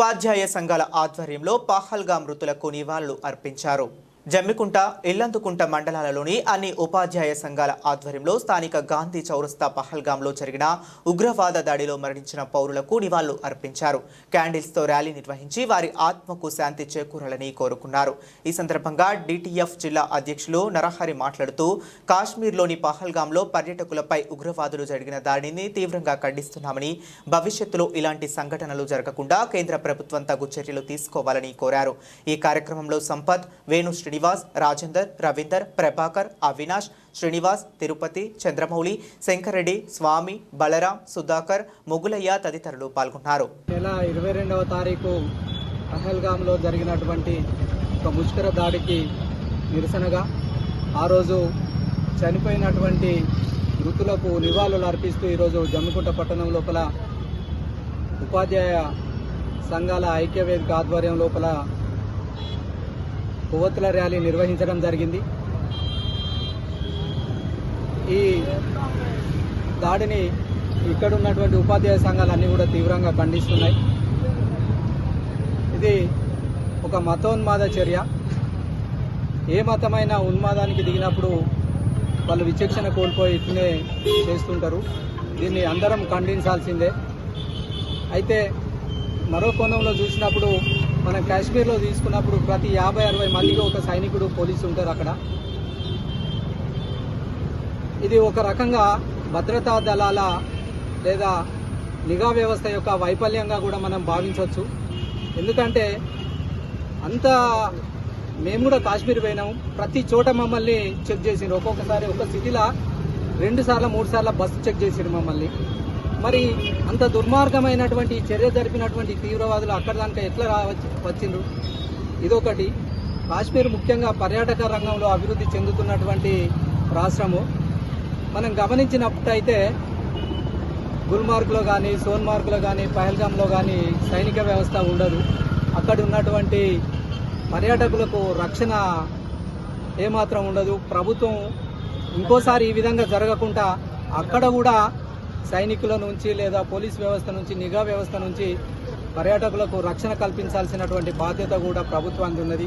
ఉపాధ్యాయ సంఘాల ఆధ్వర్యంలో పహల్గా మృతులకు నివాళులు అర్పించారు. జమ్మికుంట ఇల్లందుకుంట మండలాలలోని అన్ని ఉపాధ్యాయ సంఘాల ఆధ్వర్యంలో స్థానిక గాంధీ చౌరస్తా పహల్గాంలో జరిగిన ఉగ్రవాద దాడిలో మరణించిన పౌరులకు నివాళులు అర్పించారు. క్యాండిల్స్తో ర్యాలీ నిర్వహించి వారి ఆత్మకు శాంతి చేకూరాలని కోరుకున్నారు. ఈ సందర్భంగా డిటిఎఫ్ జిల్లా అధ్యక్షులు నరహరి మాట్లాడుతూ కాశ్మీర్లోని పహల్గాంలో పర్యటకులపై ఉగ్రవాదులు జరిగిన దాడిని తీవ్రంగా ఖండిస్తున్నామని భవిష్యత్తులో ఇలాంటి సంఘటనలు జరగకుండా కేంద్ర ప్రభుత్వం తగు చర్యలు తీసుకోవాలని కోరారు. ఈ కార్యక్రమంలో సంపత్ వేణు శ్రీనివాస్ రాజేందర్ రవీందర్ ప్రభాకర్ అవినాష్ శ్రీనివాస్ తిరుపతి చంద్రమౌళి శంకరెడ్డి స్వామి బలరాం సుధాకర్ ముగులయ్య తదితరులు పాల్గొన్నారు. నెల ఇరవై రెండవ తారీఖు అహల్గాంలో జరిగినటువంటి ఒక ముష్కర దాడికి నిరసనగా ఆ రోజు చనిపోయినటువంటి మృతులకు నివాళులు అర్పిస్తూ ఈరోజు జమ్మికుంట పట్టణం లోపల ఉపాధ్యాయ సంఘాల ఐక్యవేదిక ఆధ్వర్యం లోపల కొవ్వొత్తుల ర్యాలీ నిర్వహించడం జరిగింది. ఈ దాడిని ఇక్కడ ఉన్నటువంటి ఉపాధ్యాయ సంఘాలన్నీ కూడా తీవ్రంగా ఖండిస్తున్నాయి. ఇది ఒక మతోన్మాద చర్య. ఏ మతమైన ఉన్మాదానికి దిగినప్పుడు వాళ్ళు విచక్షణ కోల్పోయి ఇట్లనే చేస్తుంటారు. దీన్ని అందరం ఖండించాల్సిందే. అయితే మరో కోణంలో చూసినప్పుడు మనం కాశ్మీర్లో తీసుకున్నప్పుడు ప్రతి యాభై అరవై మందికి ఒక సైనికుడు పోలీసు ఉంటారు అక్కడ. ఇది ఒక రకంగా భద్రతా దళాల లేదా నిఘా వ్యవస్థ యొక్క వైఫల్యంగా కూడా మనం భావించవచ్చు. ఎందుకంటే అంత మేము కూడా కాశ్మీర్ పోయినాం ప్రతి చోట మమ్మల్ని చెక్ చేసిండ్రు. ఒక్కొక్కసారి ఒక సిటీలో రెండు సార్లు మూడు సార్లు బస్సు చెక్ చేసిండ్రు మమ్మల్ని. మరి అంత దుర్మార్గమైనటువంటి చర్య జరిపినటువంటి తీవ్రవాదులు అక్కడ దానిక ఎట్లా రావచ్చు వచ్చిండ్రు? ఇదొకటి. కాశ్మీర్ ముఖ్యంగా పర్యాటక రంగంలో అభివృద్ధి చెందుతున్నటువంటి రాష్ట్రము. మనం గమనించినప్పుడైతే గుల్మార్గ్లో కానీ సోన్మార్గ్లో కానీ పహల్గామ్లో కానీ సైనిక వ్యవస్థ ఉండదు. అక్కడ ఉన్నటువంటి పర్యాటకులకు రక్షణ ఏమాత్రం ఉండదు. ప్రభుత్వం ఇంకోసారి ఈ విధంగా జరగకుండా అక్కడ కూడా సైనికుల నుంచి లేదా పోలీస్ వ్యవస్థ నుంచి నిఘా వ్యవస్థ నుంచి పర్యాటకులకు రక్షణ కల్పించాల్సినటువంటి బాధ్యత కూడా ప్రభుత్వానికి ఉన్నది.